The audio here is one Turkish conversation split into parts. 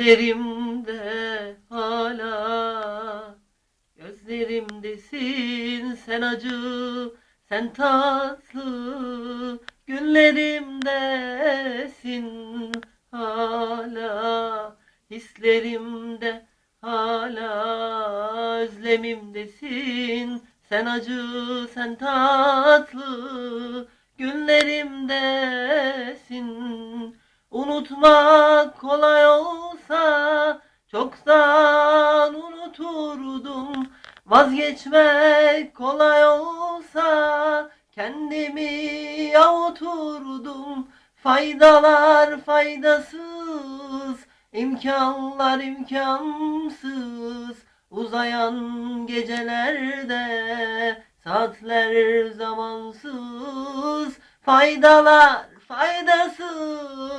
Hislerimde hala Gözlerimdesin. Sen acı Sen tatlı Günlerimdesin. Hala Hislerimde hala Özlemimdesin. Sen acı sen tatlı Günlerimdesin Unutmak kolay olsa çoktan unuturdum. Vazgeçmek kolay olsa kendimi avuturdum. Faydalar faydasız, imkanlar imkansız. Uzayan gecelerde saatler zamansız. Faydalar faydasız,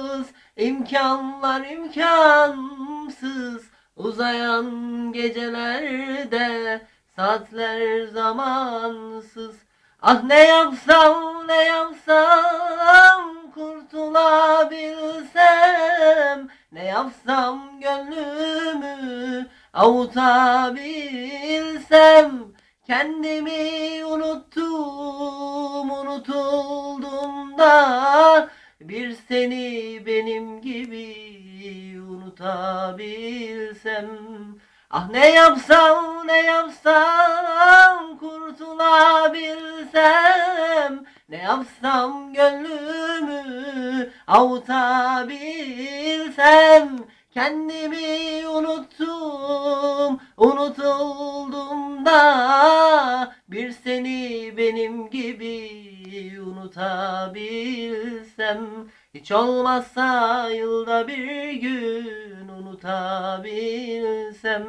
imkanlar imkansız. Uzayan gecelerde saatler zamansız. Ah ne yapsam ne yapsam kurtulabilsem Ne yapsam gönlümü avutabilsem Kendimi unuttum unutuldum da Bir seni benim gibi unutabilsem. Ah ne yapsam ne yapsam kurtulabilsem. Ne yapsam gönlümü avutabilsem. Kendimi unuttum unutuldum benim gibi unutabilsem Hiç olmazsa yılda bir gün unutabilsem